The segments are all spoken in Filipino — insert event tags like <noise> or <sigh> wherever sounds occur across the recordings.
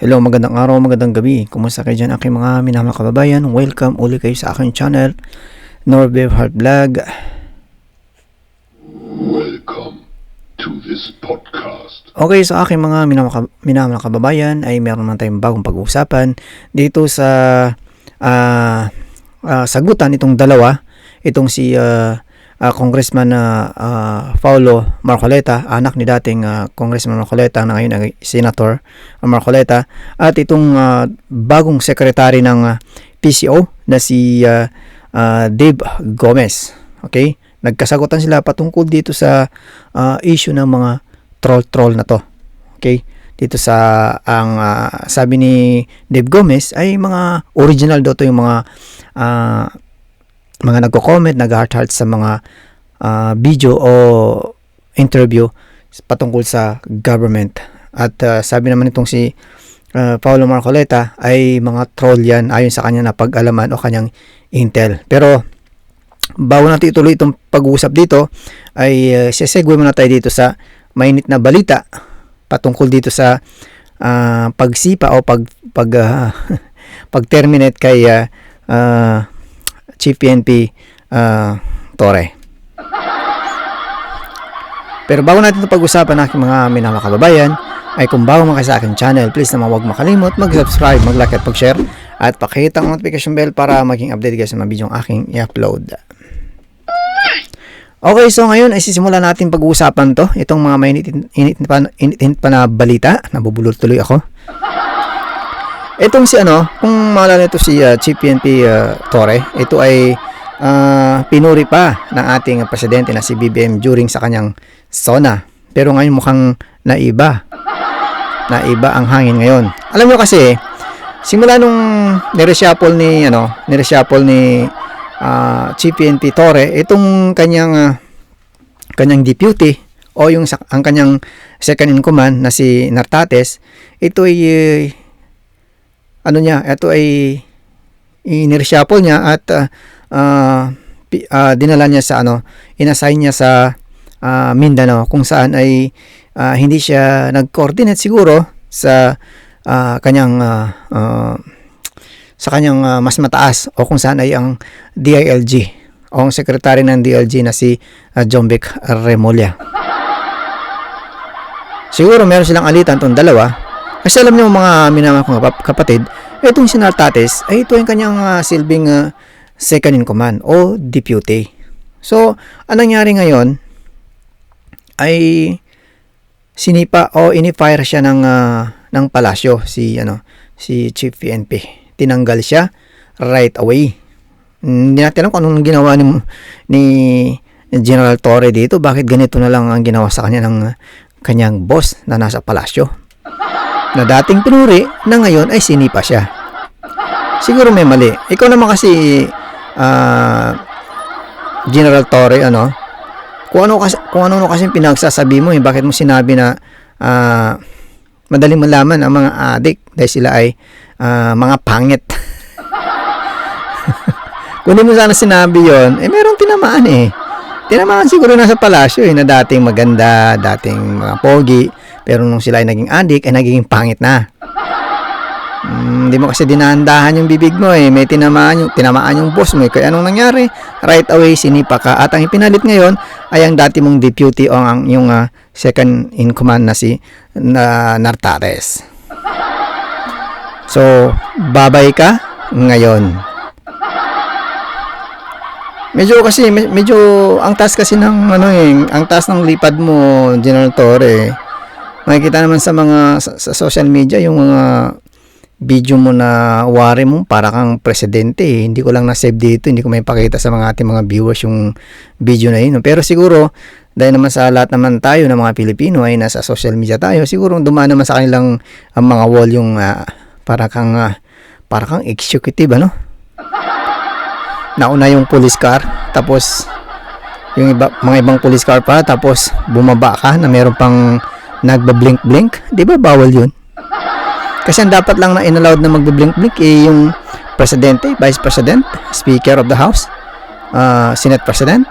Hello, magandang araw, magandang gabi. Kumusta kayo dyan aking mga minamahal kababayan? Welcome uli kayo sa aking channel, Norbev Heart Vlog. Welcome to this podcast. Okay, sa aking mga minamahal minamahal kababayan ay meron naman tayong bagong pag-uusapan dito sa ah, ah, sagutan itong dalawa, itong si ah, ah, Congressman na Paulo Marcoleta, anak ni dating ah, Congressman Marcoleta na ngayon ay Senator Marcoleta, at itong ah, bagong secretary ng ah, PCO na si ah, ah, Dave Gomez. Okay? Nagkasagutan sila patungkol dito sa ah, issue ng mga troll-troll na to. Okay? Dito sa ang ah, sabi ni Dave Gomez ay mga original daw to yung mga ah, mga nagko-comment, nag-heart-heart sa mga ah, video o interview patungkol sa government. At ah, sabi naman itong si ah, Paulo Marcoleta ay mga troll yan ayon sa kanya na pag-alaman o kanyang intel. Pero bago natin ituloy itong pag-uusap dito ay uh, sesegue muna tayo dito sa mainit na balita patungkol dito sa ah, pagsipa o pag pag ah, <laughs> pag-terminate kay ah, ah, Chief PNP ah, Torre. Pero bago natin ito pag-usapan aking mga minamahal kababayan, ay kung bago mga sa aking channel, please naman huwag makalimot mag-subscribe, mag-like at mag-share at pakita ang notification bell para maging update kayo sa mga video aking i-upload. Okay, so ngayon ay sisimulan natin pag-uusapan to. Itong mga mainit init pa, init pa na balita. Nabubulol tuloy ako. Itong si ano, kung maalala ito si uh, Chief PNP uh, Torre, ito ay ah, pinuri pa ng ating presidente na si BBM during sa kanyang SONA. Pero ngayon mukhang naiba. Naiba ang hangin ngayon. Alam mo kasi, simula nung nireshuffle ni ano, nireshuffle ni ah, Chief PNP Torre, itong kanyang ah, kanyang deputy o yung ang kanyang second in command na si Nartates, ito ay eh, ano niya, ito ay inireshuffle niya at ah, pi- ah, dinala niya sa ano, inassign niya sa ah, Mindanao kung saan ay ah, hindi siya nag-coordinate siguro sa ah, kanyang ah, ah, sa kanyang ah, mas mataas o kung saan ay ang DILG o ang sekretary ng DILG na si uh, Jombic Remulla. Siguro meron silang alitan tong dalawa kasi alam niyo mga minamahal kong kap- kapatid, itong si Nartates ay ito yung kanyang ah, silbing ah, second in command o deputy. So, anong nangyari ngayon ay sinipa o ini-fire siya ng ah, ng palasyo si ano si Chief PNP. Tinanggal siya right away. Hindi natin alam kung anong ginawa ni, ni General Torre dito. Bakit ganito na lang ang ginawa sa kanya ng kanyang boss na nasa palasyo. Na dating pinuri na ngayon ay sinipa siya. Siguro may mali. Ikaw naman kasi ah, General Torre ano kung ano kasi kung ano kasi pinagsasabi mo eh bakit mo sinabi na ah, madaling malaman ang mga adik dahil sila ay ah, mga pangit. <laughs> kung hindi mo sana sinabi yon eh merong tinamaan eh. Tinamaan siguro nasa palasyo eh na dating maganda, dating mga pogi, pero nung sila ay naging adik ay naging pangit na. Hmm, Hindi mo kasi dinahandahan yung bibig mo eh. May tinamaan yung, tinamaan yung boss mo eh. Kaya anong nangyari? Right away, sinipa ka. At ang ipinalit ngayon ay ang dati mong deputy o ang yung ah, second in command na si na, Nartares. So, babay ka ngayon. Medyo kasi me- medyo ang taas kasi ng ano eh, ang taas ng lipad mo General Torre. Makikita naman sa mga sa, sa social media yung mga video mo na wari mo para kang presidente eh. Hindi ko lang na-save dito, hindi ko may pakita sa mga ating mga viewers yung video na yun. Pero siguro, dahil naman sa lahat naman tayo ng mga Pilipino ay nasa social media tayo, siguro dumaan naman sa kanilang ang mga wall yung ah, para kang ah, para kang executive ano? Nauna yung police car, tapos yung iba, mga ibang police car pa, tapos bumaba ka na meron pang nagba-blink-blink. Di ba bawal yun? Kasi ang dapat lang na inallowed na magbe-blink-blink eh yung presidente, vice president, speaker of the house, ah, senate president,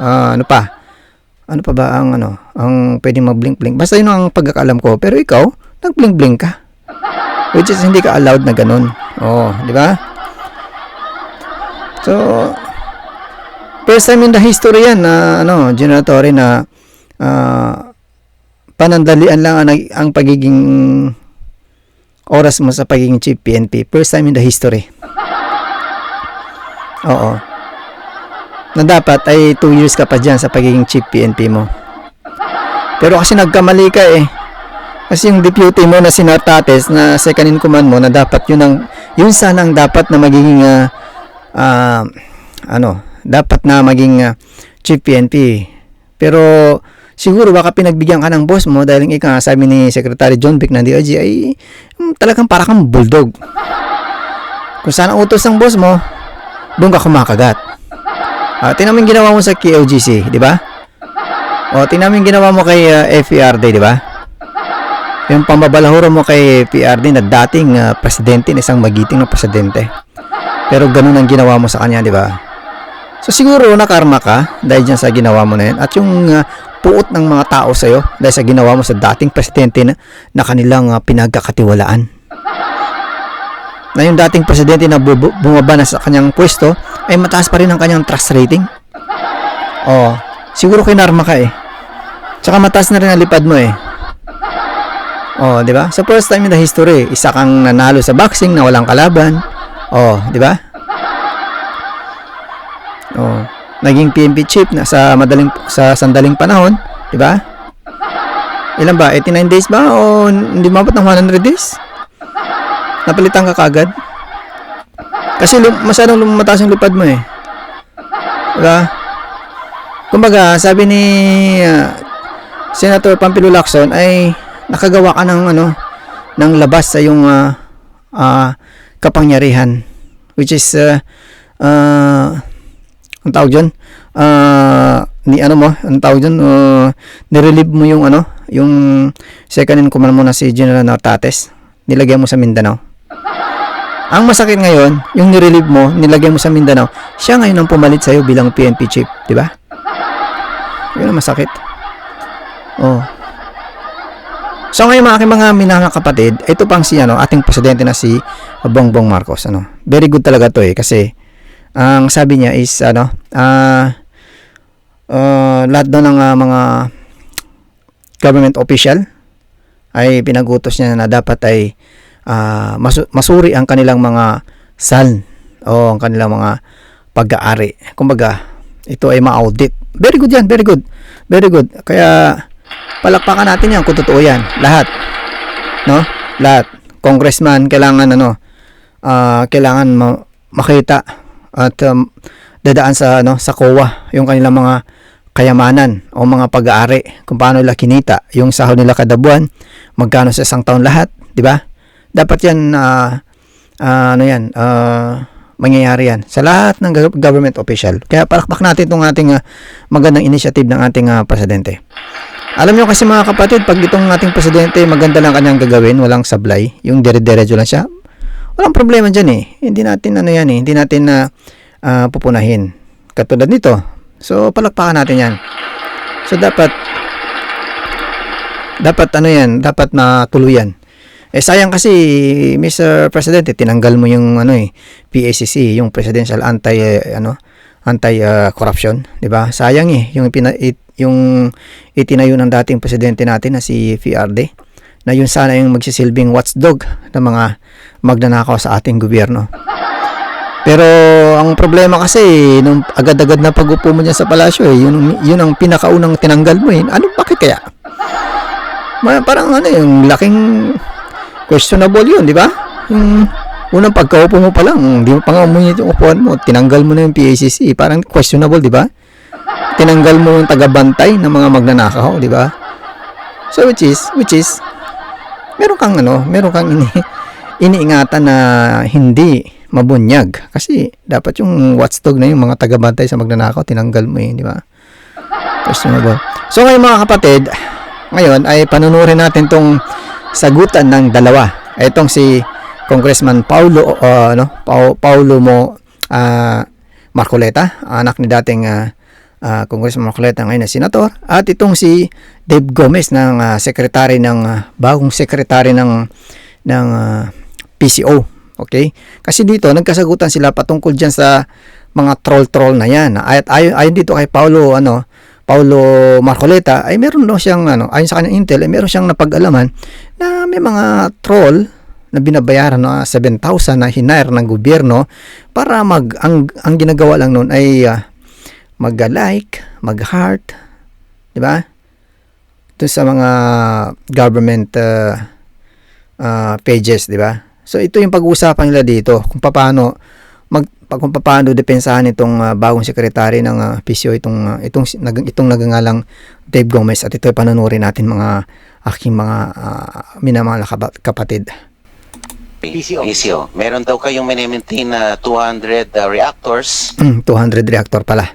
ah, ano pa? Ano pa ba ang ano, ang pwedeng mag-blink-blink? Basta yun ang pagkakalam ko. Pero ikaw, nag-blink-blink ka. Which is hindi ka allowed na ganun. Oh, di ba? So, first time in the history yan na ano, General Torre na ah, panandalian lang ang, ang pagiging oras mo sa pagiging chief PNP. First time in the history. Oo. Na dapat ay 2 years ka pa dyan sa pagiging chief PNP mo. Pero kasi nagkamali ka eh. Kasi yung deputy mo na si Nartates na second in command mo na dapat yun ang yun sana ang dapat na magiging ah, ah, ano, dapat na maging ah, chief PNP. Pero siguro baka pinagbigyan ka ng boss mo dahil ika sabi ni Secretary John Vic ng DOJ ay mm, talagang para kang bulldog. Kung saan ang utos ng boss mo, doon ka kumakagat. Ah, tingnan mo yung ginawa mo sa KOGC, di ba? O, yung ginawa mo kay ah, FERD, di ba? Yung pambabalahuro mo kay PRD na dating ah, presidente, na isang magiting na presidente. Pero ganun ang ginawa mo sa kanya, di ba? So siguro nakarma ka dahil dyan sa ginawa mo na yan. At yung ah, puot ng mga tao sa'yo dahil sa ginawa mo sa dating presidente na, na kanilang ah, pinagkakatiwalaan. Na yung dating presidente na bu- bu- bumaba na sa kanyang pwesto ay mataas pa rin ang kanyang trust rating. Oh, siguro kinarma ka eh. Tsaka mataas na rin ang lipad mo eh. Oh, 'di ba? Sa first time in the history, isa kang nanalo sa boxing na walang kalaban. Oh, 'di ba? Oh, naging PNP chief na sa madaling sa sandaling panahon, 'di ba? Ilan ba? 89 days ba o hindi mabot ng 100 days? Napalitan ka kagad? Kasi lum- masyadong lumataas yung lipad mo eh. 'Di ba? Kumbaga, sabi ni ah, Senator Pampilo Lacson ay nakagawa ka ng ano ng labas sa yung ah, ah, kapangyarihan which is uh, uh, ang tawag dyan? Ah, ni ano mo? Ang tawag dyan? Uh, nirelieve mo yung ano? Yung second in command mo na si General Nartates nilagay mo sa Mindanao. Ang masakit ngayon yung nirelieve mo nilagay mo sa Mindanao siya ngayon ang pumalit sa'yo bilang PNP chief di ba? Yun ang masakit. Oh. So ngayon mga aking mga minamahal na kapatid, ito pang si ano, ating presidente na si Bongbong Marcos. Ano, very good talaga to eh kasi ang sabi niya is ano, ah ah, lahat daw ng ah, mga government official ay pinagutos niya na dapat ay ah, masu- masuri ang kanilang mga sal o ang kanilang mga pag-aari. Kumbaga, ito ay ma-audit. Very good yan, very good. Very good. Kaya palakpakan natin yan kung totoo yan. Lahat. No? Lahat. Congressman, kailangan ano, ah, kailangan ma- makita at um, dadaan sa ano sa COA yung kanilang mga kayamanan o mga pag-aari kung paano nila kinita yung sahod nila kada buwan magkano sa isang taon lahat di ba? Dapat yan ah, ah, ano yan ah, mangyayari yan sa lahat ng gov- government official. Kaya palakpak natin itong ating ah, magandang initiative ng ating ah, presidente. Alam nyo kasi mga kapatid, pag itong ating presidente, maganda lang kanyang gagawin, walang sablay, yung dire-diretso lang siya, walang problema dyan eh. Hindi natin ano yan eh, hindi natin na ah, pupunahin. Katulad nito. So, palakpakan natin yan. So, dapat, dapat ano yan, dapat matuluyan. Eh, sayang kasi, Mr. President, eh, tinanggal mo yung ano eh, PACC, yung Presidential Anti, eh, ano, anti-corruption, di ba? Sayang eh, yung, pina, it, yung itinayo ng dating presidente natin na si PRD, na yun sana yung magsisilbing watchdog ng mga magnanakaw sa ating gobyerno. Pero ang problema kasi, nung agad-agad na pag-upo mo dyan sa palasyo, eh, yun, yun ang pinakaunang tinanggal mo eh. Ano, bakit kaya? Parang ano yung laking questionable yun, di ba? Yung unang pagkaupo mo pa lang, di mo pa nga umunit yung upuan mo, tinanggal mo na yung PACC, parang questionable, di ba? Tinanggal mo yung tagabantay ng mga magnanakaw, di ba? So which is, which is, meron kang ano, meron kang ini, iniingatan na hindi mabunyag. Kasi dapat yung watchdog na yung mga tagabantay sa magnanakaw, tinanggal mo yun, di ba? Questionable. So ngayon mga kapatid, ngayon ay panunurin natin tong sagutan ng dalawa. Itong si Congressman Paulo uh, ano, Pau- Paulo Mo ah, Marcoleta, anak ni dating ah, ah, Congressman Marcoleta ngayon na senator, at itong si Dave Gomez ng ah, secretary ng ah, bagong secretary ng ng ah, PCO. Okay? Kasi dito, nagkasagutan sila patungkol dyan sa mga troll-troll na yan. At ayon, ayon dito kay Paulo, ano, Paulo Marcoleta, ay meron daw siyang, ano, ayon sa kanyang intel, ay meron siyang napag-alaman na may mga troll na binabayaran na 7,000 na hinire ng gobyerno para mag, ang, ang ginagawa lang noon ay ah, mag-like, mag-heart, di ba? Ito sa mga government uh, uh, pages, di ba? So ito yung pag-uusapan nila dito kung paano mag kung paano depensahan itong uh, bagong sekretary ng uh, PCO itong uh, itong nag, itong nagangalang Dave Gomez at ito ay panonorin natin mga aking mga uh, minamahal na kapatid. PCO. PCO. Meron daw kayong minimaintain na 200 uh, reactors 200 reactor pala.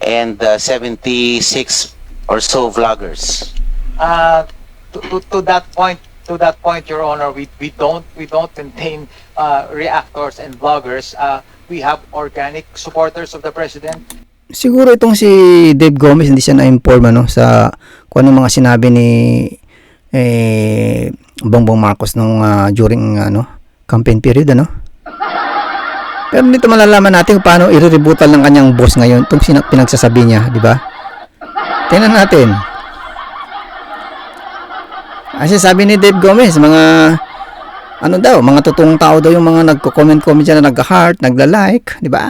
and uh, 76 or so vloggers. Uh, to, to, to that point, to that point, Your Honor, we, we don't we don't maintain uh, reactors and bloggers. Uh, we have organic supporters of the president. Siguro itong si Dave Gomez hindi siya na-inform ano sa kung ano mga sinabi ni eh Bongbong Marcos nung ah, during ano campaign period ano. Pero dito malalaman natin kung paano i-rebutal ng kanyang boss ngayon itong pinagsasabi niya, di ba? Tingnan natin. Kasi sabi ni Dave Gomez, mga ano daw, mga totoong tao daw yung mga nagko-comment-comment dyan na nag-heart, nagla-like, di ba?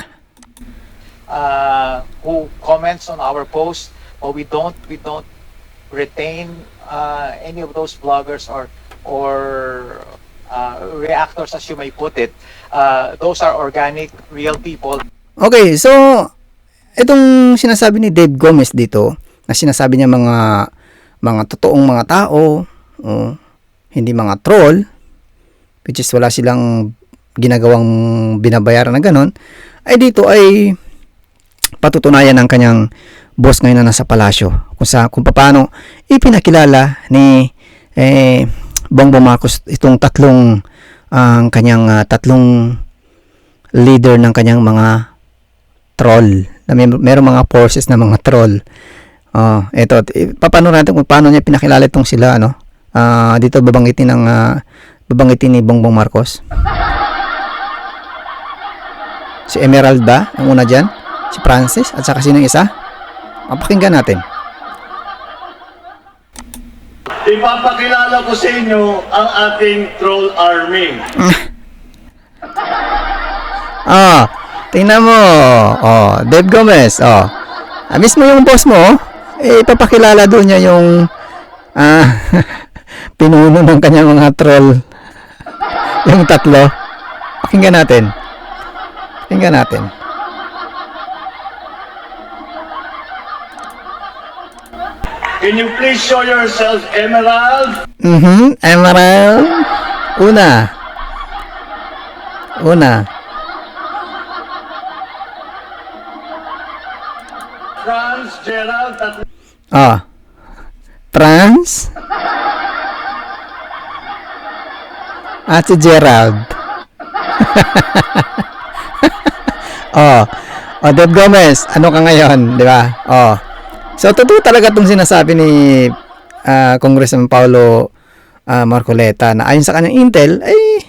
Uh, who comments on our post, but we don't we don't retain uh, any of those bloggers or or uh, reactors, as you may put it. Uh, those are organic, real people Okay, so itong sinasabi ni Dave Gomez dito, na sinasabi niya mga mga totoong mga tao, oh, hindi mga troll, which is wala silang ginagawang binabayaran na ganon, ay dito ay patutunayan ng kanyang boss ngayon na nasa palasyo kung sa kung paano ipinakilala ni eh, Bongbong Marcos itong tatlong ang kanyang ah, tatlong leader ng kanyang mga troll. Na may merong mga forces na mga troll. Oh, eto, i- papano natin kung paano niya pinakilala itong sila ano. Ah, dito babanggitin ng ah, babanggitin ni Bongbong Marcos. Si Emerald ba? Ang una diyan? Si Francis at saka sino isa? Ah, pakinggan natin. Ipapakilala ko sa inyo ang ating troll army. <laughs> Ah, tingnan mo. Oh, Dave Gomez. Oh. Ah, mismo yung boss mo, oh. eh, ipapakilala doon niya yung ah, <laughs> pinuno ng kanyang mga troll. yung tatlo. Pakinggan natin. Pakinggan natin. Can you please show yourself, Emerald? Mhm, Emerald. Una. Una. Franz, Gerald, Ah. Franz. At si Gerald. <laughs> oh. Oh, Deb Gomez, ano ka ngayon, di ba? Oh. So, totoo talaga itong sinasabi ni ah, Congressman Paulo ah, Marcoleta na ayon sa kanyang intel, ay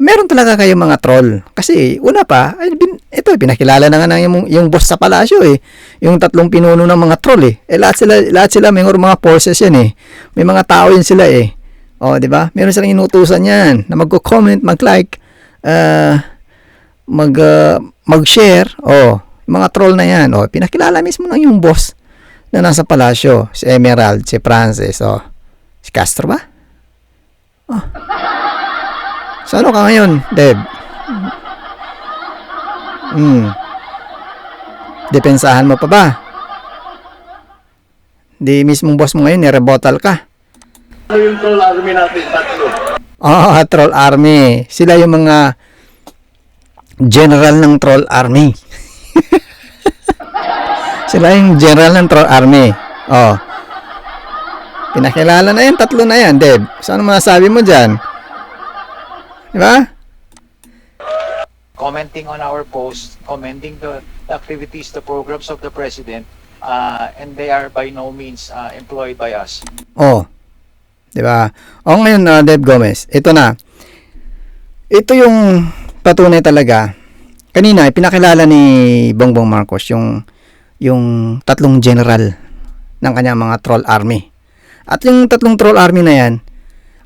meron talaga kayong mga troll. Kasi una pa, ay, bin, ito, pinakilala na nga ng yung, yung boss sa palasyo eh. Yung tatlong pinuno ng mga troll eh. eh lahat sila, lahat sila may mga forces yan eh. May mga tao yun sila eh. O, di ba? Meron silang inutusan yan na magko-comment, mag-like, ah, mag, ah, mag-share. O, yung mga troll na yan. O, pinakilala mismo ng yung boss na nasa palasyo. Si Emerald, si Francis, o. Si Castro ba? Oh. So, ano ka ngayon, Deb? Hmm. Depensahan mo pa ba? Di mismong boss mo ngayon, nirebotal ka. Ano yung troll army natin, tatlo. Oo, Troll Army. Sila yung mga general ng Troll Army. <laughs> Sila yung general ng Troll Army. Oh. Pinakilala na yan, tatlo na yan, Deb. So, ano masasabi mo dyan? Di ba? commenting on our post, commenting the, the activities, the programs of the president, uh, and they are by no means uh, employed by us. Oh. 'Di ba? O ngayon na Deb Gomez, ito na. ito yung patunay talaga. Kanina, pinakilala ni Bongbong Marcos yung yung tatlong general ng kanyang mga troll army. At yung tatlong troll army na yan,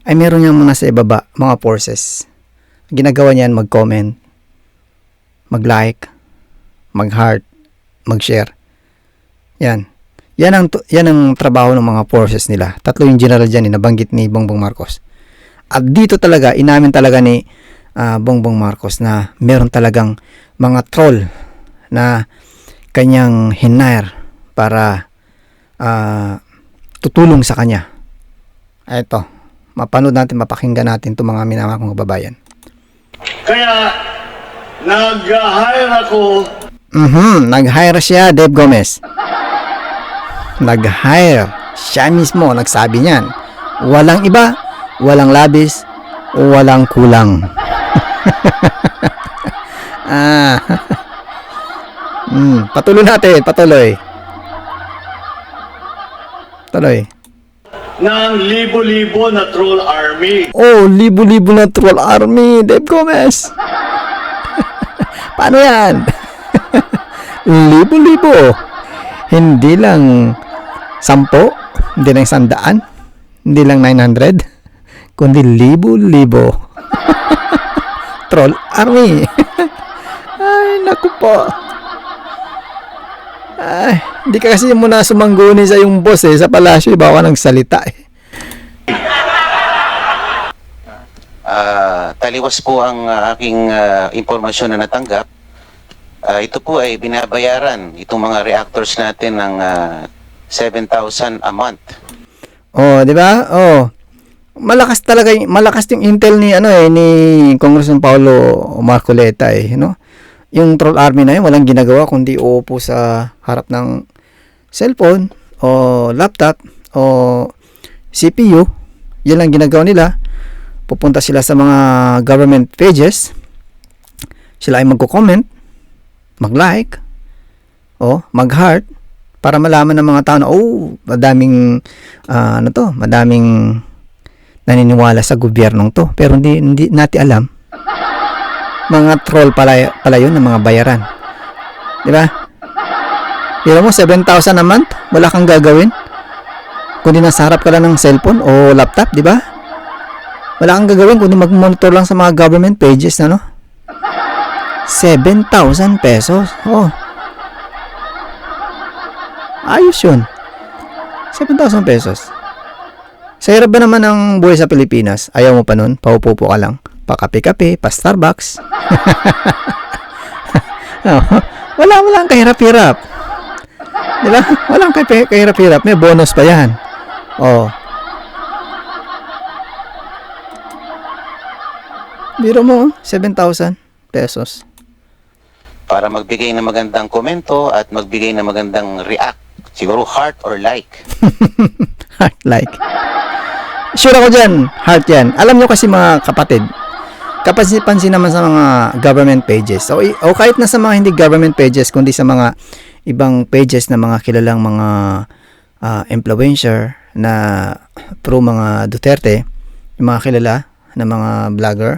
ay meron niyang mga sa ibaba, mga forces. Ginagawa niyan mag-comment, mag-like, mag-heart, mag-share. Yan. Yan ang, yan ang trabaho ng mga forces nila. Tatlo yung general dyan, eh, nabanggit ni Bongbong Marcos. At dito talaga, inamin talaga ni ah, Bongbong Marcos na meron talagang mga troll na kanyang hinire para ah, tutulong sa kanya. Ito, mapanood natin, mapakinggan natin itong mga minamahal kong kababayan. Kaya, nag-hire ako Mhm, nag-hire siya, Dave Gomez. Nag-hire. Siya mismo nagsabi niyan. Walang iba, walang labis, walang kulang. <laughs> ah. Hmm, patuloy natin, patuloy. Tuloy. ng libo-libo na troll army. Oh, libo-libo na troll army, Dave Gomez. <laughs> Paano yan? <laughs> libo-libo. Hindi lang sampo, hindi lang sandaan, hindi lang 900, kundi libo-libo. <laughs> troll army. <laughs> Ay, naku po. Ay, hindi ka kasi muna sumangguni sa yung boss eh, sa palasyo, iba ka nagsalita eh. Ah, taliwas po ang ah, aking ah, impormasyon na natanggap. Ah, ito po ay binabayaran itong mga reactors natin ng ah, 7,000 a month. Oh, 'di ba? Oh. Malakas talaga yung, malakas yung intel ni ano eh ni Congressman Paulo Marcoleta eh, no? Yung troll army na yun, walang ginagawa kundi uupo sa harap ng cellphone o laptop o CPU. Yan lang ginagawa nila. Pupunta sila sa mga government pages. Sila ay magko-comment, mag-like, o mag-heart para malaman ng mga tao na oh, madaming ah, ano to, madaming naniniwala sa gobyernong to. Pero hindi hindi natin alam. Mga troll pala, pala yun ng mga bayaran. Di ba? Di mo, 7,000 a month? Wala kang gagawin? Kundi nasa harap ka lang ng cellphone o laptop, di ba? Wala kang gagawin kundi mag-monitor lang sa mga government pages, ano? 7,000 pesos. Oh. Ayos yun. 7,000 pesos. Sa hirap ba naman ang buhay sa Pilipinas? Ayaw mo pa nun? Paupo-po ka lang. Pakape-kape, pa Starbucks. <laughs> Oh, wala, wala ang kahirap-hirap. Di ba? Walang kay- kahirap-hirap. May bonus pa yan. Oh. Biro mo, 7,000 pesos. Para magbigay ng magandang komento at magbigay ng magandang react. Siguro heart or like. <laughs> Heart like. Sure ako dyan, heart yan. Alam nyo kasi mga kapatid, kapansin naman sa mga government pages. O, o kahit na sa mga hindi government pages, kundi sa mga ibang pages na mga kilalang mga ah, influencer na pro mga Duterte, yung mga kilala na mga vlogger,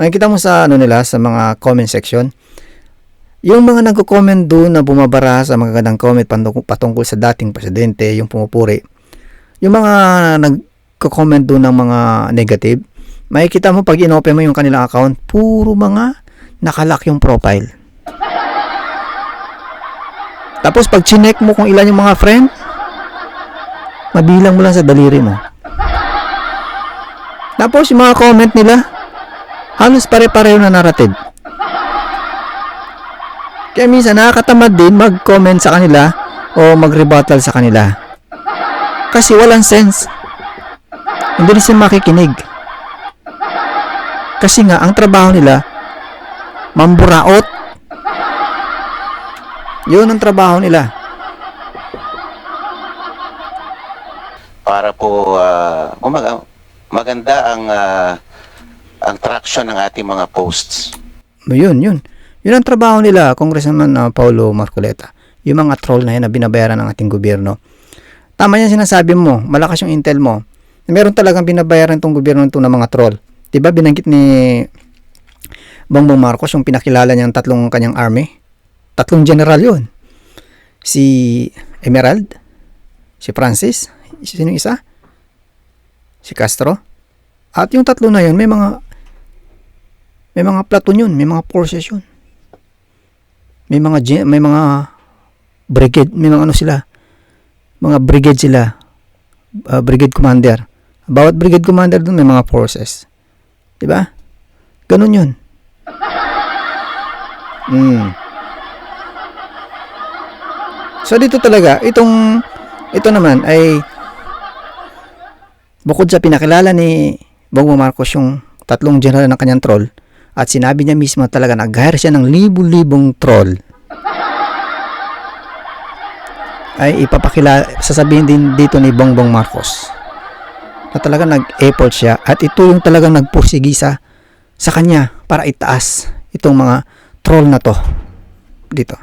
makikita mo sa ano nila, sa mga comment section, yung mga nagko-comment doon na bumabara sa magagandang comment patungkol, sa dating presidente, yung pumupuri, yung mga nagko-comment doon ng mga negative, makikita mo pag inopen mo yung kanilang account, puro mga nakalock yung profile. Tapos pag chinek mo kung ilan yung mga friend, mabilang mo lang sa daliri mo. Tapos yung mga comment nila, halos pare-pareho na narrative. Kaya minsan nakakatamad din mag-comment sa kanila o mag-rebuttal sa kanila. Kasi walang sense. Hindi rin sila makikinig. Kasi nga, ang trabaho nila, mamburaot. Yun ang trabaho nila. Para po ah, umaga, maganda ang ah, ang traction ng ating mga posts. Yun, yun. Yun ang trabaho nila, Congressman uh, Paulo Marcoleta. Yung mga troll na yan na binabayaran ng ating gobyerno. Tama yan sinasabi mo, malakas yung intel mo. Meron talagang binabayaran tong gobyerno ito ng mga troll. 'Di ba binanggit ni Bongbong Marcos yung pinakilala niyang tatlong kanyang army. Tatlong general yun. Si Emerald, si Francis, sino yung isa? Si Castro. At yung tatlo na yun, may mga may mga platoon yun, may mga forces yun. May mga may mga brigade, may mga ano sila. Mga brigade sila. Uh, brigade commander. Bawat brigade commander doon may mga forces. 'Di ba? Ganun 'yun. Mm. So dito talaga, itong ito naman ay bukod sa pinakilala ni Bongbong Marcos yung tatlong general ng kanyang troll at sinabi niya mismo talaga nag-hire siya ng libu-libong troll ay ipapakilala sasabihin din dito ni Bongbong Marcos na talaga nag-effort siya at ito yung talagang nagpursigi sa sa kanya para itaas itong mga troll na to dito.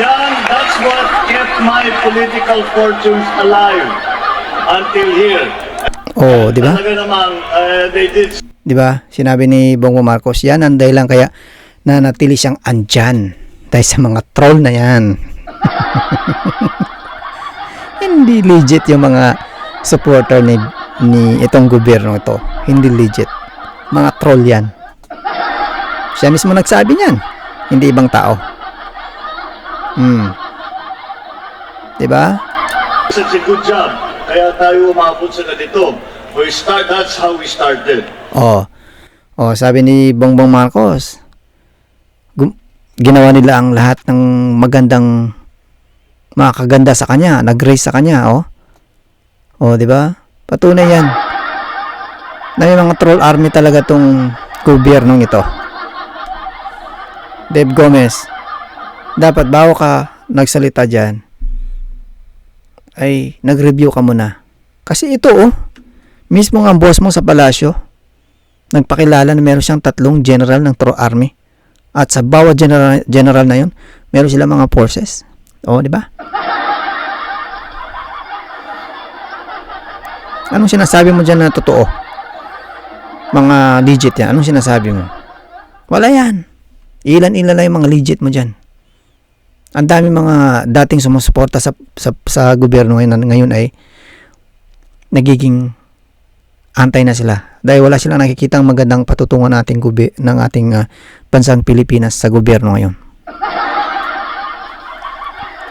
Yan, that's what kept my political fortunes alive until here. Oh, di ba? Talaga namang, uh, they did 'Di ba? Sinabi ni Bongbong Marcos, yan ang dahilan kaya nanatili siyang andyan dahil sa mga troll na yan. <laughs> Hindi legit yung mga supporter ni ni itong gobyerno ito. Hindi legit. Mga troll yan. Siya mismo nagsabi niyan. Hindi ibang tao. Hmm. 'Di ba? such a good job. Kaya tayo umabot sa ganito. We start, that's how we started. Oh. Oh, sabi ni Bongbong Marcos, ginawa nila ang lahat ng magandang makakaganda sa kanya, nag-raise sa kanya, oh. Oh, 'di ba? Patunay 'yan. Na may mga troll army talaga tong gobyernong ito. Dave Gomez, dapat bago ka nagsalita diyan ay nag-review ka muna. Kasi ito oh, mismo ang boss mo sa palasyo, nagpakilala na meron siyang tatlong general ng Troll Army. At sa bawat general, general na yun, meron sila mga forces. O, di ba? Anong sinasabi mo dyan na totoo? Mga legit yan. Anong sinasabi mo? Wala yan. Ilan-ilan lang yung mga legit mo dyan. Ang dami mga dating sumusuporta sa, sa, sa gobyerno ngayon, ngayon ay nagiging antay na sila dahil wala silang nakikitang magandang patutungan nating gubi, ng ating ah, bansang Pilipinas sa gobyerno ngayon.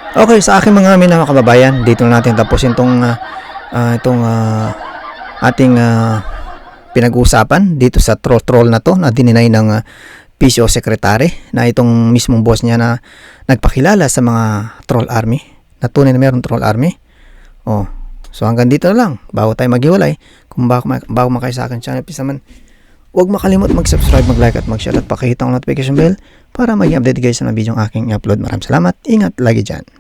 Okay, sa aking mga minamang kababayan, dito na natin tapusin itong ah, ah, itong ah, ating ah, pinag-uusapan dito sa troll troll na to na dininay ng ah, PCO secretary na itong mismong boss niya na nagpakilala sa mga troll army na tunay na mayroong troll army. Oh, So hanggang dito na lang. Bago tayo maghiwalay, kung bago, bago makayo sa akin channel, please naman, huwag makalimot mag-subscribe, mag-like at mag-share at pakihita ang notification bell para maging update kayo sa mga video aking i-upload. Maraming salamat. Ingat lagi dyan.